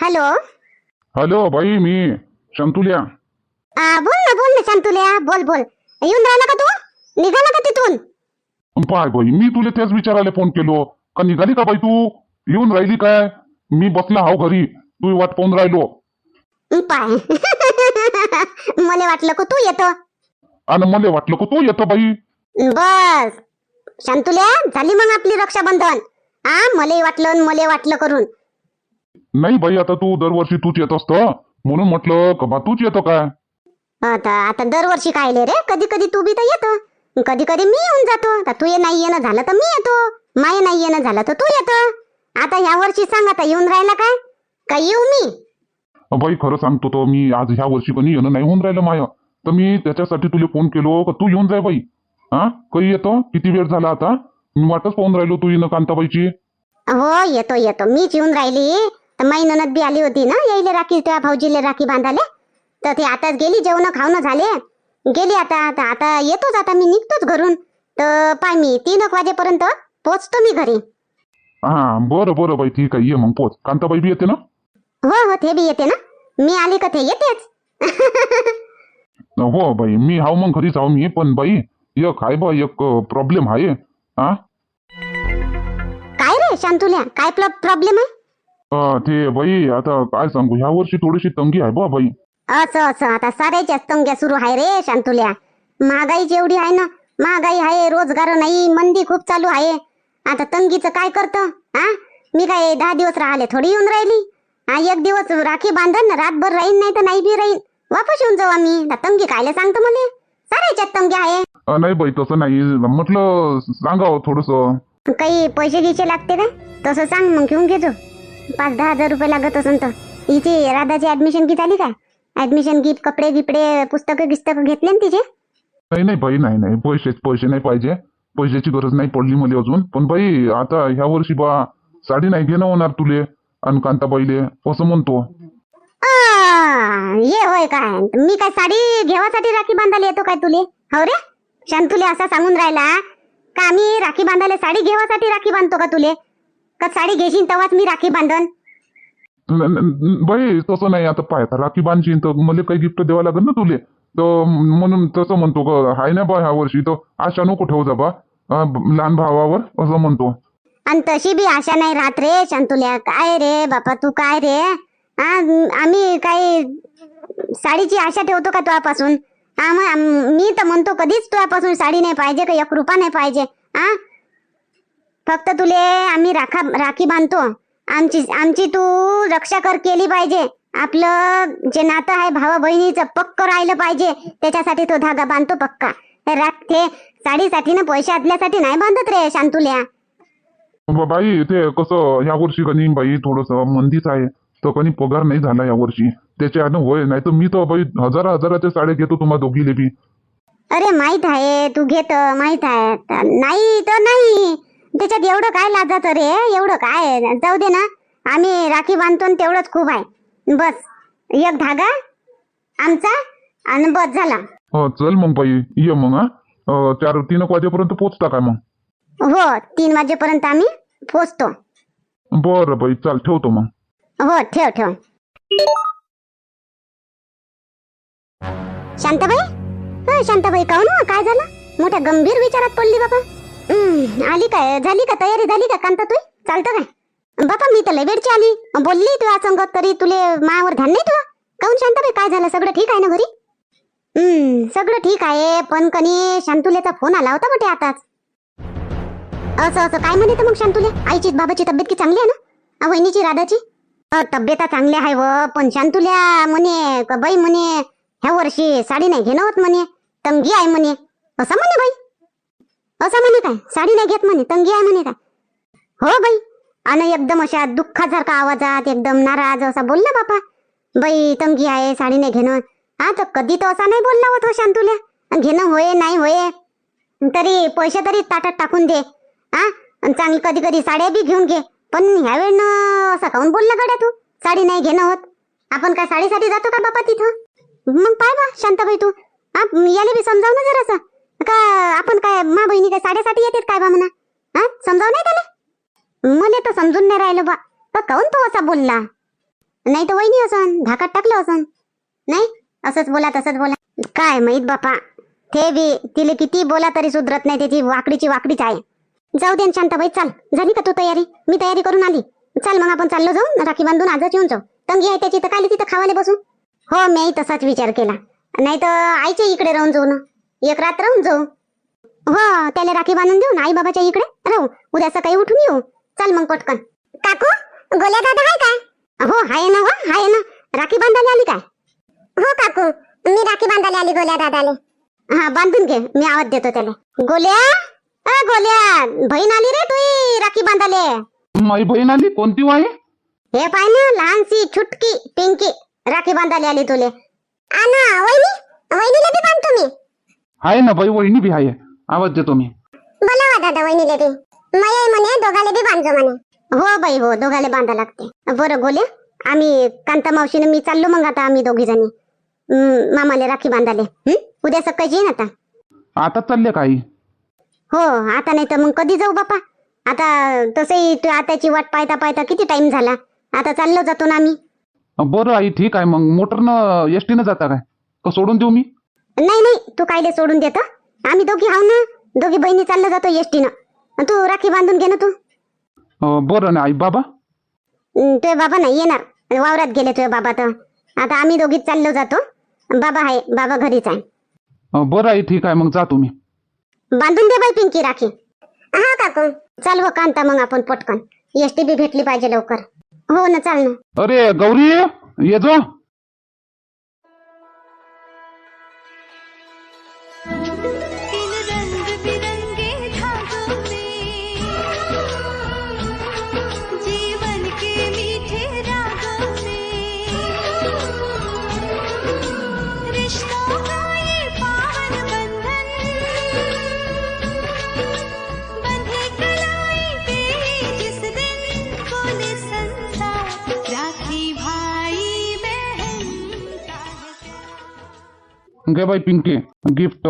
Hello? Hello बाई मी शंतुल्या. आ, बोल ना बोल ना शांतुल्या. बोल बोल. येऊन राहिला का तू? निघाला का तिथून? पाय बाई मी तुला तेच विचारायला फोन केलो. का निघाली का बाई तू? येऊन राहिली काय? मी बसला हाव घरी. तू वाट पाहून राहिलो. पाय. मला वाटलं का तू येतो? आणि मला वाटलं का तू येतो बाई? बस. शांतुल्या झाली मग आपली रक्षाबंधन. हा मलाही वाटलं आणि मला वाटलं करून. नाही बाई आता तू दरवर्षी तूच येत असत. म्हणून म्हटलं का बा तूच येतो काय? आता आता दरवर्षी कायले रे? कधी कधी तू बी तर येतो. कधी कधी मी येऊन जातो. आता तू ये नाही येणं झालं तर मी येतो. माय नाही येणं झालं तर तू येतो. आता ह्या वर्षी सांग आता येऊन राहिला काय? का येऊ मी? बाई खरं सांगतो तो मी आज ह्या वर्षी कोणी येणं नाही होऊन राहिलं माय. तर मी त्याच्यासाठी तुला फोन केलो का तू येऊन जाय बाई. हा कधी येतो? किती वेळ झाला आता? मी वाटच पाहून राहिलो तू येणं कांताबाईची. हो येतो येतो. मीच येऊन राहिली. माई ननद बी आली होती ना यायले राखी त्या भाऊजीले राखी बांधाले तर ते आताच गेली जेवण खावणं झाले. गेली आता आता आता येतोच आता मी निघतोच घरून. तर पाय मी तीन एक वाजेपर्यंत पोचतो मी घरी. हा बरं बरं बाई ठीक आहे ये मग पोच. कांताबाई बी येते ना? हो हो ते बी येते ना. मी आली का ते येतेच. हो बाई मी हाव मग घरी जाऊ मी पण बाई एक आहे बा एक प्रॉब्लेम आहे हा? काय रे शांतुल्या? काय प्रॉब्लेम आहे? अं, ते बाई आता काय सांगू ह्या वर्षी थोडीशी तंगी आहे बा बाई. असं असं आता साऱ्याच्याच तंग्या सुरू आहे रे शांतुल्या. महागाई जेवढी आहे ना महागाई आहे रोजगार नाही मंदी खूप चालू आहे. आता तंगीचं काय करतं हा? मी काय दहा दिवस राहिले थोडी येऊन राहिली? हा एक दिवस राखी बांधन ना रातभर राहीन नाही तर नाही बी राहीन. वापस येऊन जाऊ आम्ही. आता तंगी कायला सांगतो मला? साऱ्याच्यात तंगी आहे. अं, नाही बाई तसं नाही. म्हटलं सांगावं थोडस. काही पैसे घ्यायचे लागते काय तसं सांग मग घेऊन घेतो पाच दहा हजार रुपये लागत असन तर. हिची राधाची ऍडमिशन की झाली काय ऍडमिशन गिफ्ट कपडे गिपडे पुस्तकं गिस्तकं घेतले ना तिचे? नाही नाही बाई नाही नाही. पैसे पैसे नाही पाहिजे. पैशाची गरज नाही पडली मला अजून. पण बाई आता ह्या वर्षी बा साडी नाही घेणं होणार तुले आणि कांताबाईले. असं म्हणतो. ये होय काय? मी काय साडी घेवासाठी राखी बांधायला येतो काय तुले? हो रे? शांतुले असा सांगून राहिला का आम्ही राखी बांधायला साडी घेवासाठी राखी बांधतो का तुले? का साडी घेशील तेव्हाच मी राखी बांधन? न- न- बाई तसं नाही आता पाय आता राखी बांधशील तर मला काही गिफ्ट द्यावं लागेल ना तुले. तर म्हणून तसं म्हणतो का हाय ना बा ह्या वर्षी तर आशा नको ठेवू जा बा. अं, ब- लहान भावावर असं म्हणतो. आणि तशी बी आशा नाही राहत रे शांतुल्या. काय रे बापा तू काय रे? आ, आम्ही काय साडीची आशा ठेवतो का तुझ्यापासून? हा मग आम- मी तर म्हणतो कधीच तुझ्यापासून साडी नाही पाहिजे का एक रुपा नाही पाहिजे? हा फक्त तुले आम्ही राखा राखी बांधतो. आमची आमची तू रक्षा कर केली पाहिजे. आपलं जे नातं आहे भावा बहिणीचं पक्क राहिलं पाहिजे. त्याच्यासाठी तो धागा बांधतो पक्का. राख ते साडीसाठी ना पैसे आदल्यासाठी नाही बांधत रे शांतुल्या. बाई ते कसं ह्या वर्षी कनी बाई थोडस मंदीच आहे. तर कनी पगार नाही झाला या वर्षी. त्याच्यानं होय नाही तर मी तर बाई हजार हजाराच्या साड्या घेतो तुम्हा दोघीले बी. अरे माहीत आहे तू घेत माहीत आहे. नाही तर नाही. त्याच्यात एवढं काय लाजाचं रे? एवढं काय? जाऊ दे ना. आम्ही राखी बांधतो तेवढंच खूप आहे. बस. एक धागा आमचा आणि बस झाला. हो चल मग बाई. ये मग हा. चार तीन वाजेपर्यंत पोचता काय मग? हो तीन वाजेपर्यंत आम्ही पोचतो. बरं बाई चाल ठेवतो मग. हो ठेव ठेव. शांताबाई? हं, शांताबाई काहून हो? काय झालं? मोठ्या गंभीर विचारात पडली बाबा. आली काय? झाली का तयारी? झाली का कांता तू चालतं काय? बापा मी तर लय वेळची आली. बोलली तुला संगत तरी तुले मायावर ध्यान नाही तुला काहून शांताबाई काय झालं? सगळं ठीक आहे ना घरी? हम्म सगळं ठीक आहे पण कनी शांतुलेचा फोन आला होता बटे आताच असं असं काय म्हणे मग शांतुले? आईची बाबाची तब्येत की चांगली आहे ना? वहिनीची राधाची? अ, तब्येता चांगल्या आहे व पण शांतुल्या म्हणे का बाई म्हणे ह्या वर्षी साडी नाही घेणं होत म्हणे तंगी आहे म्हणे. असं म्हणे बाई? असं म्हणे काय? साडी नाही घेत म्हणे तंगी आहे म्हणे काय? हो बाई. आणि एकदम अशा दुःखासारखा आवाजात एकदम नाराज असा बोलला बापा. बाई तंगी आहे साडी नाही घेणं. हा तर कधी तो असा नाही बोलला होत हो शांतुल्या. घेणं होय नाही होय. तरी पैसे तरी ताटात टाकून दे. हा चांगली कधी कधी साड्या बी घेऊन घे. पण ह्या वेळेनं असं काऊन बोलला गड्या तू? साडी नाही घेणं होत. आपण काय साडीसाठी जातो का बापा तिथं? मग पाय बा शांताबाई तू. हा याला बी समजाव ना जरासं. का आपण काय मा बहिणी काय साडेसाठी येतात काय बा म्हणा? हा? समजाव नाही त्याला? मले तर समजून नाही राहिलं बा. का काऊन तो असा बोलला? नाही तर वहिनी असन धाकात टाकलं असन. नाही? असंच बोला तसंच बोला. काय माहीत बापा ते बी तिले किती बोला तरी सुधरत नाही त्याची वाकडीची वाकडीच आहे. जाऊ दे शांत शांताबाई चाल. झाली का तू तयारी? मी तयारी करून आली. चाल मग आपण चाललो जाऊ राखी बांधून आजच येऊन जाऊ. तंगी आहे त्याची तर काली तिथं खावाले बसू हो मी तसाच विचार केला. नाही तर आईच्या इकडे राहून जाऊ ना. एक रात राहून जाऊ. हो त्याला राखी बांधून देऊ ना आई बाबाच्या इकडे राहू. उद्या सकाळी उठून येऊ. चाल मग पटकन. काकू गोल्या दादा आहे काय? हो आहे ना हो आहे ना. राखी बांधायला आली काय? हो काकू. मी राखी बांधायला आली गोल्या दादाले. हा बांधून घे. मी आवाज देतो त्याला. गोल्या? अ गोल्या बहीण आली रे तुई राखी बांधाले माई बहीण आली? कोणती वाई? हे पाय ना लहानशी छुटकी पिंकी. राखी बांधायला आली तुले. आना वहिनी. वहिनीला बी बांधतो मी. आहे ना बाई वहिनी बी आहे. आवाज देतो मी. बोलावा दादा वहिनीले बी. मये म्हणे दोघाले बी बांधतो म्हणे. हो बाई हो दोघाले बांधा लागते. बरं गोल्या आम्ही कांता मावशीने मी चाललो मग आता आम्ही दोघी जणी. हं, मामाले राखी बांधाले. हं? उद्या सकाळची येईन आता. आता चालले काही हो आता नाही तर मग कधी जाऊ बापा? आता तसंही तू आताची वाट पाहता पाहता किती टाइम झाला? आता चाललो जातो ना आम्ही. बरं आई ठीक आहे. मग मोटरनं एस टीनं जाता काय? का सोडून देऊ मी? नाही नाही तू कायले सोडून देतो? आम्ही दोघी हाव ना? दोघी बहिणी चाललो जातो एसटीनं. तू राखी बांधून घे ना तू. बरं ना आई बाबा? तुझे बाबा नाही येणार. वावरात गेले तुझे बाबा तर. आता आम्ही दोघीच चाललो जातो. बाबा आहे बाबा घरीच आहे. बरं आई ठीक आहे मग जा तुम्ही. बांधून दे बाई पिंकी राखी. हा काकू. चाल हो कांता मग आपण पटकन. एसटी बी भेटली पाहिजे लवकर. हो ना चाल ना. अरे गौरी ये जो. घे बाई पिंकी गिफ्ट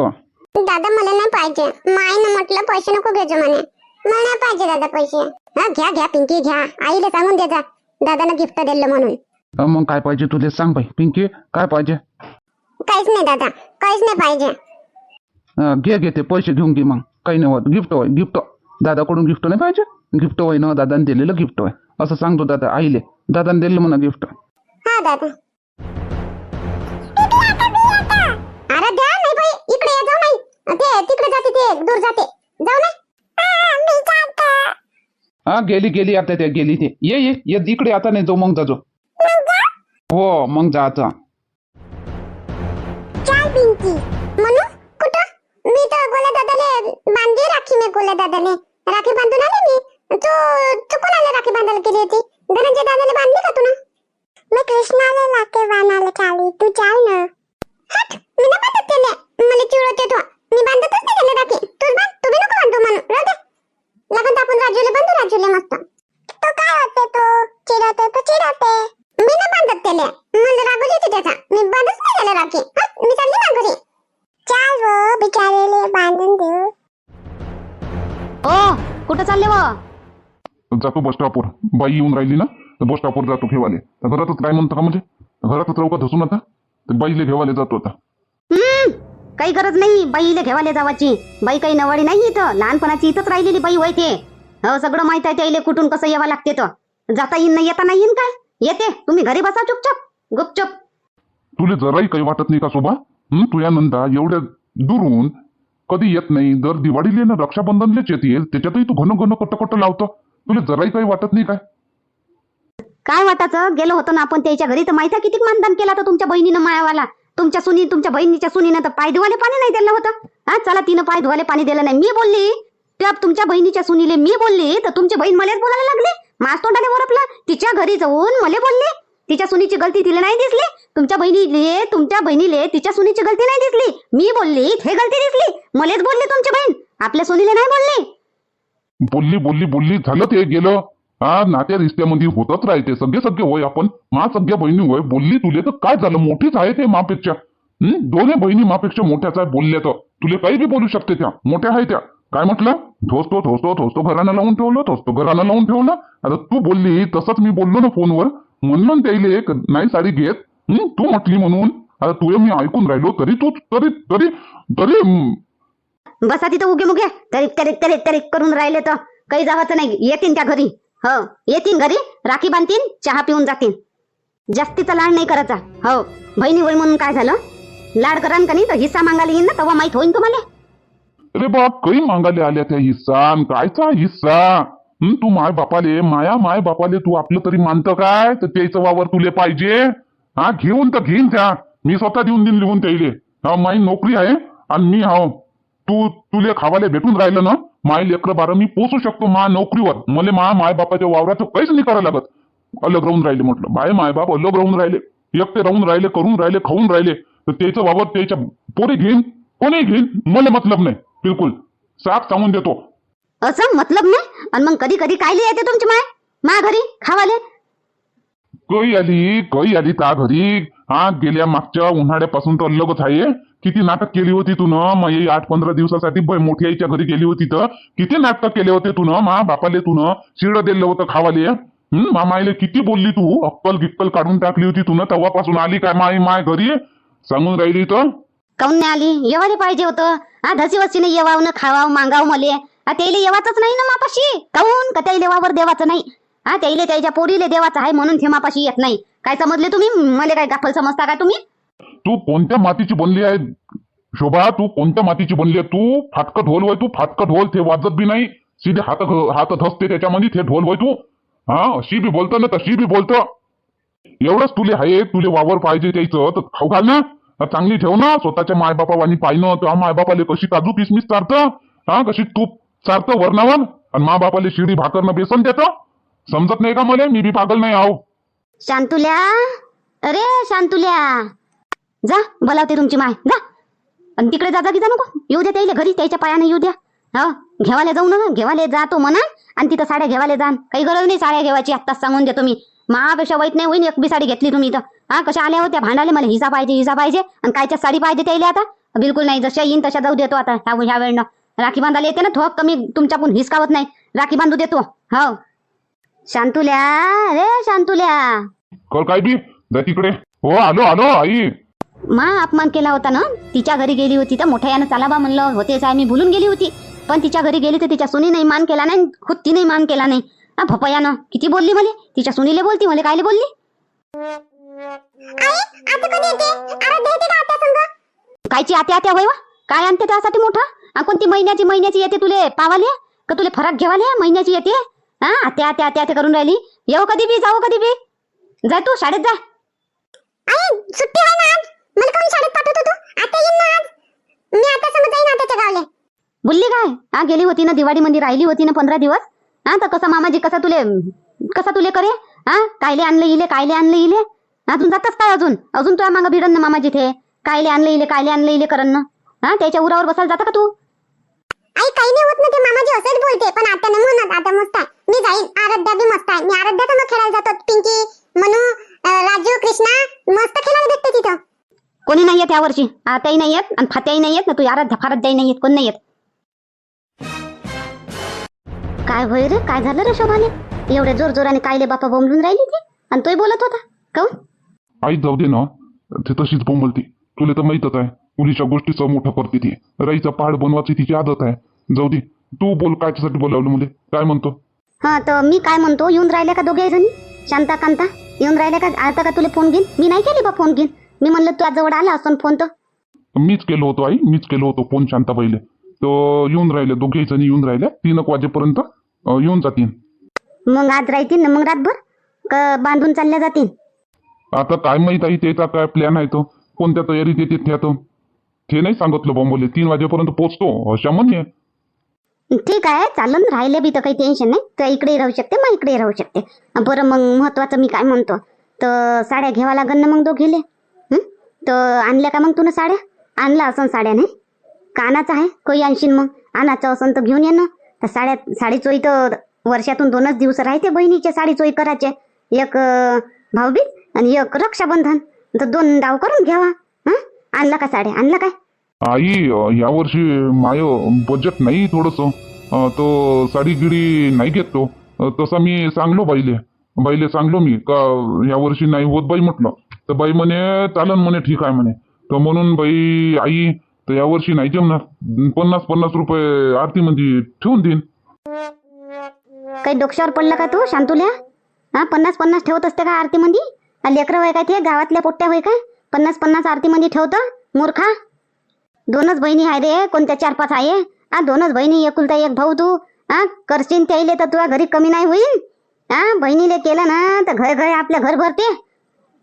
दादा मला नाही पाहिजे. माईनं म्हटलं पैसे नको घेजो म्हणे. मला नाही पाहिजे दादा पैसे. हा घ्या घ्या पिंकी घ्या. आईला सांगून द्या दादानं गिफ्ट दिलं म्हणून. अं, मग काय पाहिजे तुले सांग बाई. पिंकी काय पाहिजे? काहीच नाही दादा. काहीच नाही पाहिजे. अं, घे घे ते पैसे घेऊन घे मग. काही नाही होत. गिफ्ट होय गिफ्ट दादाकडून गिफ्ट नाही पाहिजे? गिफ्ट होय ना दादाने दिलेलं गिफ्ट होय. असं सांगतो दादा आईले. दादाने दिलेलं म्हणा गिफ्ट हा दादा. दूर जाते। जाऊ नाही हा गेली गेली आता त्या गेली ते. ये ये ये इकडे आता नाही जाऊ मग जाजो हो मग जा आता. चाल पिंकी म्हणू कुठं? मी तर गोल्या दादाले बांधली राखी मी गोल्या दादाले राखी बांधून आले मी. तू तू कोणाला राखी बांधायला केली होती? धनंजय दादाले बांधली का तू मी कृष्णाला राखी बांधायला चालली. तू चाल ना. हट मी ना बांधत त्याले. मला चिडवते तो मी बांधतच नाही राजूला मस्त. तो काय होते तो? चिडवते तो चिडवते मी ना बांधत त्याले मला रागू त्याचा. मी बांधत नाही त्याला राखी. मी चालली ना घरी. चाल वो बिचारेले बांधून देऊ. ओ कुठं चालले व? जातो बस स्टॉपवर बाई येऊन राहिली ना तर बस स्टॉपवर जातो घेवाले. तर घरातच काय म्हणतं का म्हणजे? घरातच राहू का धसून आता? तर बाईले घेवाले जातो आता. हम्म काही गरज नाही बाईले घेवाले जावाची. बाई काही नवाडी नाही इथं. लहानपणाची इथंच राहिलेली बाई होय ते. हो सगळं माहीत आहे त्याईले कुठून कसं यावं लागते तर जाता येईन नाही येता नाही येईन काय? येते. तुम्ही घरी बसा चुपचाप. गुपचुप. तुला जराही काही वाटत नाही का शोभा? हं? तुझ्या नंदा एवढ्या दुरून कधी येत नाही. दर दिवाळीले ना रक्षाबंधनलेच येते त्याच्यातही तू घन घन कट कट लावतो. तुला जराही काही वाटत नाही काय? काय वाटाचं गेलो होतो ना आपण त्याच्या घरी. तर माहिती आहे किती मानदान केला तर तुमच्या बहिणीनं मायावाला? तुमच्या सुनी तुमच्या बहिणीच्या सुनीनं तर पाय धुवाले पाणी नाही दिलं होतं. हा चला तिनं पाय धुवाले पाणी दिलं नाही. मी बोलली त्या तुमच्या बहिणीच्या सुनीले मी बोलली तर तुमची बहीण मलाच बोलायला लागली? मास तोंडाने वरपला तिच्या घरी जाऊन मला बोलले. तिच्या सुनीची गलती तिला नाही दिसली. तुमच्या बहिणीले तुमच्या बहिणीले तिच्या सुनीची गलती नाही दिसली. मी बोलली हे गलती दिसली. मलाच बोलली तुमची बहीण. आपल्या सुनीले नाही बोलली. बोलली बोलली बोलली. झालं ते गेलं. हा नात्या रिश्त्यामध्ये होतच राहते. सगळे सगळे होय आपण. मा सगळ्या बहिणी होय. बोलली तुले तर काय झालं? मोठीच आहे ते मापेक्षा. दोन्ही बहिणी मापेक्षा मोठ्याच आहे बोलल्या तर. तुले काही बी बोलू शकते त्या. मोठ्या आहे त्या. काय म्हटलं? धोसतो धोसतो धोसतो घरानं लावून ठेवलं धोसतो घरानं लावून ठेवलं. आता तू बोलली तसंच मी बोललो ना फोनवर. म्हणून त्याईले एक नाही साडी घेत. तू म्हटली म्हणून? आता तुझे मी ऐकून राहिलो तरी तू तरी तरी तरी हं, बसा तिथं उगे मुगे. तरीक तरीक तरीक तरीक करून राहिले तर काही जावाचं नाही. येतील त्या घरी. हो येतील घरी. राखी बांधतील चहा पिऊन जातील जास्तीचा लाड नाही करायचा. हो बहिणी होय म्हणून काय झालं? लाड करान का नाही? तर हिस्सा मागायला येईन ना तेव्हा माहीत होईन तुम्हाला. अरे बाप काही मागायला आल्या त्या हिस्सा कायचा हिस्सा? हं, तू माय बापाले माया माय बापाले तू आपलं तरी मानतं काय? तर त्याचं वावर तुले पाहिजे. हा घेऊन तर घेईन त्या. मी स्वतः देऊन देईन लिहून त्याईले. हा माई नोकरी आहे आणि मी हाव. तू तुले खावाले भेटून राहिलं ना माय लेकर बारा मी पोचू शकतो मा नोकरीवर. मला मा माय बापाच्या वावराचं काहीच नाही करायला लागत. अलग राहून राहिले म्हटलं. बाय माय बाप अलग राहून राहिले. एकटे राहून राहिले करून राहिले खाऊन राहिले. तर त्याचं वावर त्याच्या पोरी घेईन कोणी घेईन मला मतलब नाही. बिलकुल. साफ सांगून देतो. असं मतलब नाही? आणि मग कधी कधी कायले येते तुमची माय? मा घरी? खावाले? कई आली कई आली त्या घरी. हा गेल्या मागच्या उन्हाळ्यापासून तर अलगच आहे. किती नाटक केली होती तू न? मग आठ पंधरा दिवसासाठी मोठी आईच्या घरी गेली होती तर. किती नाटक केले होते तू न? मा बापाले तू न? शिड दिलं होतं खावाले. हं, मामाईले किती बोलली तू? अक्कल गिक्कल काढून टाकली होती तू न? तेव्हापासून आली काय माय माय घरी? सांगून राहिली तर. काऊन नाही आली? येवाले पाहिजे होतं. हा धसी वसीने येवाव न खावाव मागाव मले. हा त्याला येवाचंच नाही ना मापाशी. काऊन? का त्याला वावर देवाचं नाही? हा त्याला त्याच्या पोरीले देवाचं आहे म्हणून ते मापाशी येत नाही. काय समजले तुम्ही? मला काय गाफल समजता का तुम्ही? तू कोणत्या मातीची बनली आहे? शोभा तू कोणत्या मातीची बनली आहे? तू फाटकं ढोल होय तू फाटकं ढोल ते वाजत बी नाही. सीधे हात हात धसते त्याच्यामध्ये ते ढोल होय तू. हा अशी बी बोलतो ना तशी बी बोलतो. एवढंच तुले आहे तुले वावर पाहिजे त्याचं. तर खाऊ घाल ना. चांगली ठेव ना. स्वतःच्या मायबापावानी पाहिलं तर मायबापाले कशी काजू किसमिस चारतं. हा कशी तूप चारतं वरणावर. आणि मा बापाले शिडी भाकरनं बेसन देत. समजत नाही का मला? मी बी पागल नाही आहो. शांतुल्या? अरे शांतुल्या. जा बोलावते तुमची माय. जा. आणि तिकडे जा की जा नको. येऊ द्या त्याला घरी. त्याच्या पायाने येऊ द्या. हो घेवाले जाऊ ना. घेवाले जातो म्हणा. आणि तिथं साड्या घेवाले जा काही गरज नाही साड्या घेवायची. आत्ताच सांगून देतो मी. महापेक्षा वाईट नाही होईन एक बी साडी घेतली तुम्ही तर हा कशा आल्या होत्या भांडाले? मला हिसा पाहिजे हिसा पाहिजे. आणि कायच्या साडी पाहिजे त्याला आता? बिलकुल नाही जशा येईन तशा जाऊ देतो आता ह्या ह्या वेळनं. राखी बांधायला येते ना थोक कमी तुमच्याकडून हिसकावत नाही. राखी बांधू देतो. हो. शांतुल्या रे शांतुल्या. कर काय बी जा तिकडे. हो आलो आलो आई. मा अपमान केला होता ना? तिच्या घरी गेली होती तर मोठ्या यानं चाला बा म्हणलं. होतेच आहे मी भुलून गेली होती. पण तिच्या घरी गेली तर तिच्या सुनीने मान केला नाही खुद तिने मान केला नाही. हा भपयानं. किती बोलली मला तिच्या सुनीले बोलती मला कायले बोलली? कायची आत्या आत्या होय वा? काय आणते त्यासाठी मोठा? कोणती महिन्याची महिन्याची येते तुले? पावाले? का तुले फरक घेवाले? महिन्याची येते? हा आत्या आत्या आत्या आत्या करून राहिली. येऊ कधी बी जाऊ कधी बी. जाय तू शाळेत जा. आई सुट्टी आहे ना आज? मला कोण शाळेत पाठवत होतो आता येईन ना आज? मी आता समज जाईन आताच्या गावले. बोलली काय? हा गेली होती ना दिवाळी मध्ये राहिली होती ना पंधरा दिवस. हा तर कसा मामाजी कसा तुले कसा तुले करे? हा कायले आणलं इले कायले आणलं इले? अजून जातच काय अजून? अजून तुझ्या मागं भिडन ना मामाजी ते कायले आणलं इले कायले आणलं इले करन ना? हा त्याच्या उरावर बसायला जाता का तू? आई काही नाही होत ना ते मामाजी असंच बोलते. पण आता नाही म्हणत आता मस्त आहे. मी जाईन. आराध्या बी मस्त आहे. मी आराध्या तर मग खेळायला जातो. पिंकी मनू अं, राजू कृष्णा मस्त खेळायला भेटते तिथं. कोणी नाही येत या वर्षी आताही नाही येत आणि फात्याही नाही येत ना तू. आराध्या फाराध्याही नाही येत. कोण नाही येत? काय होय रे? काय झालं रे शोभाने एवढ्या जोर जोराने कायले बापा बोंबलून राहिली ती? आणि तोही बोलत होता? काऊन? आई जाऊ दे ना. ते तशीच बोंबलती. तुला तर माहीतच आहे मुलीच्या गोष्टीचं मोठं करते ती. राईचा पहाड बनवायची तिची आदत आहे. जाऊ दे. तू बोल कायच्यासाठी बोलावलं मुले. काय म्हणतो? हा तर मी काय म्हणतो? येऊन राहिल्या का दोघे जणी? शांता कांता? येऊन राहिल्या का? आता का तुला फोन घेईन? मी नाही केली बा फोन घेईन. मी म्हणलं तुझ्या जवळ आला असं फोन तर. मीच केलो होतो आई. मीच केलो होतो फोन शांताबाईले. तर येऊन राहिले दोघेही जणी येऊन राहिल्या तीन एक वाजेपर्यंत येऊन जातील. मग आज राहतील ना मग रातभर? का बांधून चालल्या जातील? आता काय माहीत आई त्याचा काय प्लॅन आहे तो? कोणत्या तयारीत येते त्या तो ते नाही सांगितलं बॉम्बोले. तीन वाजेपर्यंत पोहोचतो अशा म्हणे. ठीक आहे चालन. राहिले बी तर काही टेन्शन नाही. तर इकडे राहू शकते मग इकडे राहू शकते. बरं मग महत्वाचं मी काय म्हणतो? तर साड्या घ्यावा लागन ना मग दोघीले? तर आणल्या का मग तुला साड्या? आणला असन साड्या नाही? का आणायचं आहे काही आणशील मग? आणायचं असन तर घेऊन ये ना. तर साड्या साडी चोई तर वर्षातून दोनच दिवस राहते बहिणीचे साडी चोई करायचे. एक भाऊबीज आणि एक रक्षाबंधन. तर दोन डाव करून घ्यावा हा? आणला का साड्या? आणला काय? आई या यावर्षी माय बजेट नाही थोडस. तो साडी गिडी नाही घेत तो. तसा मी सांगलो बाईले. बाईले सांगलो मी का या वर्षी नाही होत बाई म्हटलं. तर बाई म्हणे चालन म्हणे ठीक आहे म्हणे. तर म्हणून बाई आई तर यावर्षी नाही जमणार. पन्नास पन्नास रुपये आरतीमध्ये म्हणजे ठेवून देईन. काही डोक्यावर पडलं का तू शांतुल्या? हा पन्नास पन्नास ठेवत असते का आरतीमध्ये लेकरं होय काय ते? गावातल्या पोट्ट्या होय काय? पन्नास पन्नास आरतीमध्ये ठेवतं मूर्खा. दोनच बहिणी आहे रे कोणत्या चार पाच आहे हा दोनच बहिणी एकुलता एक भाऊ तू. हा करशील त्याईले तर तुझ्या घरी कमी नाही होईल हा बहिणीले केलं ना तर घर घर आपल्या घर भरते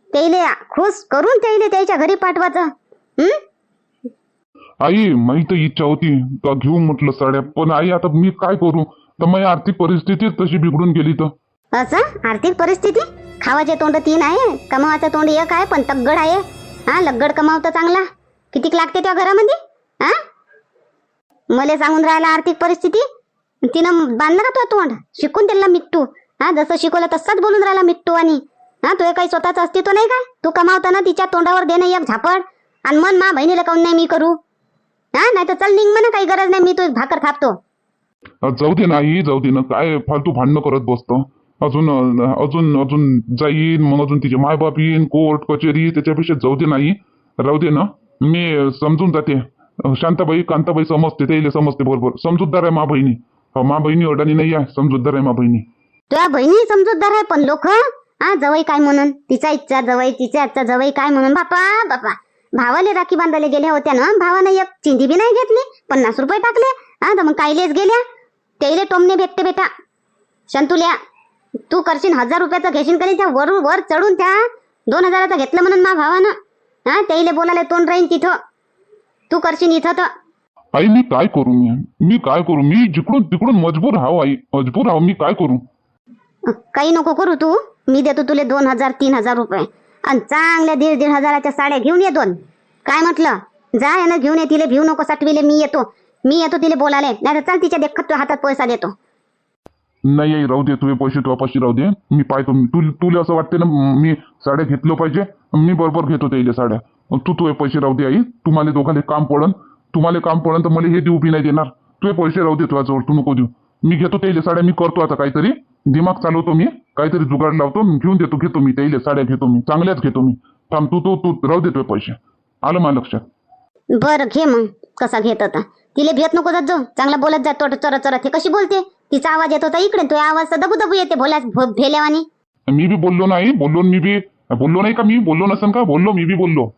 त्याईले खुश करून त्याईले त्याच्या घरी पाठवायचं. हम्म? आई माही तर इच्छा होती. का घेऊ म्हटलं साड्या? पण आई आता मी काय करू? तर माझी आर्थिक परिस्थिती तशी बिघडून गेली तर. असं? आर्थिक परिस्थिती? खावाचे तोंड तीन आहे कमावाचं तोंड एक आहे पण तगड आहे. हा लगड कमावतं चांगला. कितीक लागते त्या घरामध्ये? हा? मले सांगून राहिला आर्थिक परिस्थिती? तिनं बांधलं का तो तोंड? शिकून दिला मिट्टू. हा जसं शिकवलं तसंच बोलून राहिला मिट्टू आणि. हा तुझे काही स्वतःच अस्तित्व नाही का? तू कमावताना तिच्या तोंडावर देणं एक झापड. आणि मन मा बहिणीला काऊन नाही मी करू? हा नाही तर चल निघ म्हणा काही गरज नाही मी तू भाकर थापतो. अ, जाऊ दे नाही जाऊ दे ना. काय फालतू भांडणं करत बसतो. अजून अ, अजून अजून जाईन मग अजून तिचे मायबाप येईन कोर्ट कचेरी त्याच्यापेक्षा जाऊ दे नाही राहू दे ना. मी समजून जाते. अ, शांताबाई कांताबाई समजते त्याला समजते बरोबर. समजूतदार आहे मा बहिणी. मा बहिणी अडाणी नाही आहे समजूतदार आहे मा बहिणी. तुझ्या बहिणी समजूतदार आहे पण लोक? हा जवळ काय म्हणून? तिचा इच्छा जवळ तिच्या आजचा जवळ काय म्हणून? बापा बापा. भावाले राखी बांधायला गेल्या होत्या ना भावानं एक चिंधी बी नाही घेतली पन्नास रुपये टाकले हा तर मग कायलेच गेल्या. त्याईले टोमने भेटते बेटा. शंतुल्या तू करशील हजार रुपयाचं घेशील कधी त्या वरून वर चढून त्या दोन हजाराचं घेतलं म्हणून मा भावानं. हा त्याईले बोलायला तोंड राहीन तिथं. तू करशील इथं तर. आई मी काय करू मी? मी काय करू? मी जिकडून तिकडून मजबूर हाव आई. मजबूर हाव मी काय करू? काही नको करू तू. मी देतो तुले दोन हजार तीन हजार रुपये. आणि चांगल्या दीड दीड हजाराच्या साड्या घेऊन ये दोन. काय म्हटलं? जा यानं घेऊन ये तिले भिऊ नको साठविले मी येतो. मी येतो तिले बोलाले नाही तर चल तिच्या देखत तू हातात पैसा देतो. नाही आई राहू दे तुझे पैसे तुझ्यापाशी राहू दे. मी पाहतो. मी तू तुला असं वाटते ना मी साड्या घेतलो पाहिजे? मी बरोबर घेतो त्याच्या साड्या. मग तू तुझे पैसे राहू दे आई. तुम्हाला दोघांना काम पडन. तुम्हाला काम पडन तर मला हे देऊ बी नाही देणार. तुझे पैसे राहू दे तुझ्याजवळ. तू नको देऊ. मी घेतो त्याच्या साड्या मी करतो आता काहीतरी. दिमाग चालवतो मी काहीतरी जुगाड लावतो घेऊन देतो घेतो मी त्याला साड्या घेतो मी चांगल्याच घेतो मी. थांब तू तू तू राहू दे तुझे पैसे. आलं मला लक्षात? बरं घे मग. कसा घेत होता? तिले भेट नको जात जाऊ चांगला बोलत जात चर चर ते कशी बोलते? तिचा आवाज येत होता इकडे तो आवाज दबू दबू येते भोल्या भो- भेल्यावानी. मी बी बोललो नाही बोललो मी बी बोललो नाही का मी? बोललो नसेल का? बोललो मी बी बोललो.